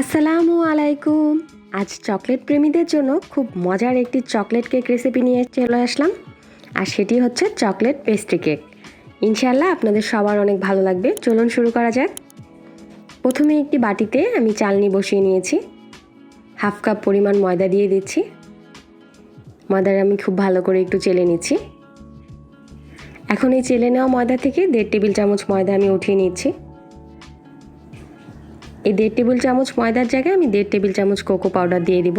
আসসালামু আলাইকুম। আজ চকলেট প্রেমীদের জন্য খুব মজার একটি চকলেট কেক রেসিপি নিয়ে চলে আসলাম। আর সেটি হচ্ছে চকলেট পেস্ট্রি কেক ইনশাল্লাহ আপনাদের সবার অনেক ভালো লাগবে। চলুন শুরু করা যাক। প্রথমে একটি বাটিতে আমি চালনি বসিয়ে নিয়েছি। হাফ কাপ পরিমাণ ময়দা দিয়ে দিচ্ছি। ময়দার আমি খুব ভালো করে একটু চেলে নিচ্ছি। এখন এই চেলে নেওয়া ময়দা থেকে দেড় টেবিল চামচ ময়দা আমি উঠিয়ে নিচ্ছি। এই দেড় টেবিল চামচ ময়দার জায়গায় আমি দেড় টেবিল চামচ কোকো পাউডার দিয়ে দিব।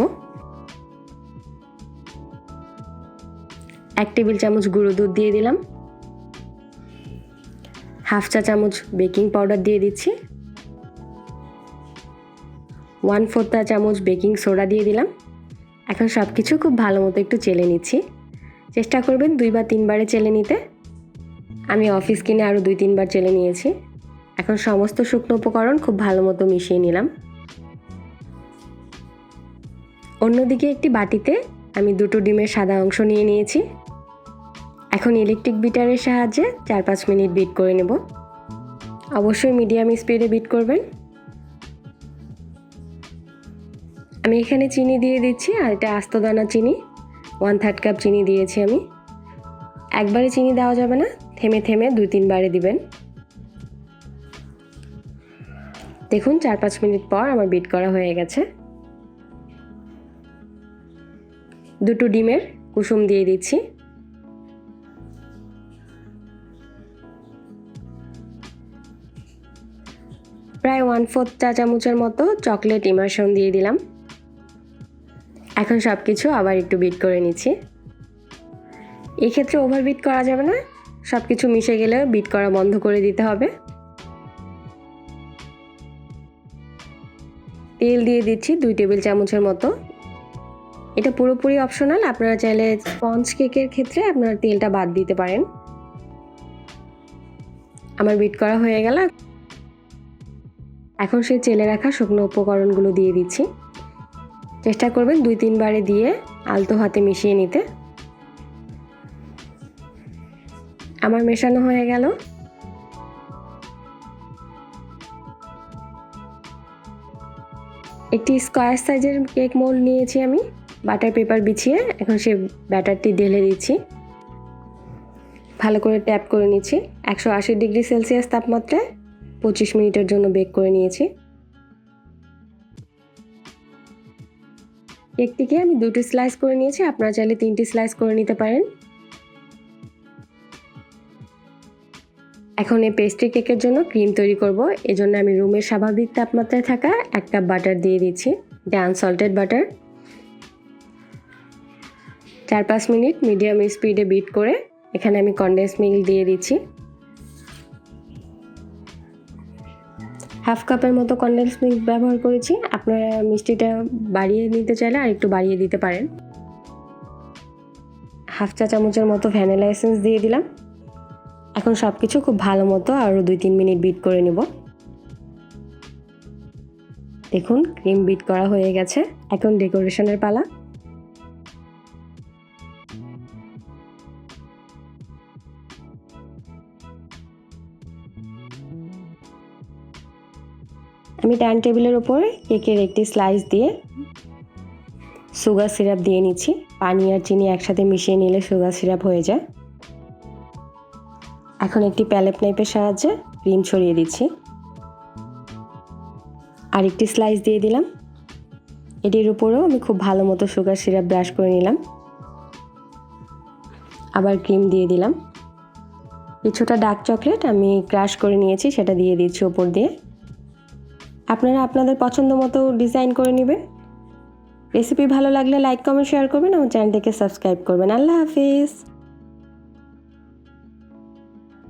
এক টেবিল চামচ গুঁড়ো দুধ দিয়ে দিলাম। হাফ চা চামচ বেকিং পাউডার দিয়ে দিচ্ছি। ওয়ান ফোর চা চামচ বেকিং সোডা দিয়ে দিলাম। এখন সব কিছু খুব ভালো মতো একটু চেলে নিচ্ছি। চেষ্টা করবেন দুই বা তিনবারে চেলে নিতে। আমি অফিস কিনে আরও দুই তিনবার চেলে নিয়েছি। এখন সমস্ত শুকনো উপকরণ খুব ভালো মতো মিশিয়ে নিলাম। অন্যদিকে একটি বাটিতে আমি দুটো ডিমের সাদা অংশ নিয়ে নিয়েছি। এখন ইলেকট্রিক বিটারের সাহায্যে চার পাঁচ মিনিট বিট করে নেব। অবশ্যই মিডিয়াম স্পিডে বিট করবেন। আমি এখানে চিনি দিয়ে দিচ্ছি আর এটা আস্ত দানা চিনি ওয়ান থার্ড কাপ চিনি দিয়েছি আমি। একবারে চিনি দেওয়া যাবে না, থেমে থেমে দুই তিনবারে দিবেন। দেখুন চার পাঁচ মিনিট পর আমার বিট করা হয়ে গেছে। দুটো ডিমের কুসুম দিয়ে দিচ্ছি। প্রায় ওয়ান ফোর্থ চা চামচের মতো চকলেট ইমার্শন দিয়ে দিলাম। এখন সব কিছু আবার একটু বিট করে নিচ্ছি। এক্ষেত্রে ওভার বিট করা যাবে না সব কিছু মিশে গেলে বিট করা বন্ধ করে দিতে হবে। তেল দিয়ে দিচ্ছি দুই টেবিল চামচের মতো। এটা পুরোপুরি অপশনাল আপনারা চাইলে স্পঞ্জ কেকের ক্ষেত্রে আপনারা তেলটা বাদ দিতে পারেন। আমার বিট করা হয়ে গেল। এখন সেই চেলে রাখা শুকনো উপকরণগুলো দিয়ে দিচ্ছি। চেষ্টা করবেন দুই তিনবারে দিয়ে আলতো হাতে মিশিয়ে নিতে। আমার মেশানো হয়ে গেল। একটি স্কোয়ার সাইজের কেক মোল্ড নিয়েছি আমি। বাটার পেপার বিছিয়ে এখন সে ব্যাটারটি ঢেলে দিচ্ছি। ভালো করে ট্যাপ করে নিচ্ছি। একশো আশি ডিগ্রি সেলসিয়াস তাপমাত্রায় পঁচিশ মিনিটের জন্য বেক করে নিয়েছি। কেকটিকে আমি দুটি স্লাইস করে নিয়েছি। আপনারা চাইলে তিনটি স্লাইস করে নিতে পারেন। এখন এই পেস্ট্রি কেকের জন্য ক্রিম তৈরি করব। এজন্য আমি রুমের স্বাভাবিক তাপমাত্রায় থাকা এক কাপ বাটার দিয়ে দিচ্ছি। এটা আনসল্টেড বাটার চার পাঁচ মিনিট মিডিয়াম স্পিডে বিট করে এখানে আমি কনডেন্স মিল্ক দিয়ে দিচ্ছি। হাফ কাপের মতো কনডেন্স মিল্ক ব্যবহার করেছি। আপনারা মিষ্টিটা বাড়িয়ে নিতে চাইলে আর একটু বাড়িয়ে দিতে পারেন। হাফ চা চামচের মতো ভ্যানিলা এসেন্স দিয়ে দিলাম। এখন সব কিছু খুব ভালো মতো আরও দুই তিন মিনিট বিট করে নেব। দেখুন, ক্রিম বিট করা হয়ে গেছে। এখন ডেকোরেশনের পালা। আমি টাইম টেবিলের ওপর কেকের একটি স্লাইস দিয়ে সুগার সিরাপ দিয়ে নিচ্ছি। পানি আর চিনি একসাথে মিশিয়ে নিলে সুগার সিরাপ হয়ে যায়। এখন একটি প্যালেট নাইপের সাহায্যে ক্রিম ছড়িয়ে দিচ্ছি। আর একটি স্লাইস দিয়ে দিলাম। এটির উপরেও আমি খুব ভালো মতো সুগার সিরাপ ব্রাশ করে নিলাম। আবার ক্রিম দিয়ে দিলাম। কিছুটা ডার্ক চকলেট আমি ক্রাশ করে নিয়েছি, সেটা দিয়ে দিচ্ছি ওপর দিয়ে। আপনারা আপনাদের পছন্দ মতো ডিজাইন করে নেবেন। রেসিপি ভালো লাগলে লাইক, কমেন্ট, শেয়ার করবেন আমার চ্যানেলটিকে সাবস্ক্রাইব করবেন। আল্লাহ হাফিজ।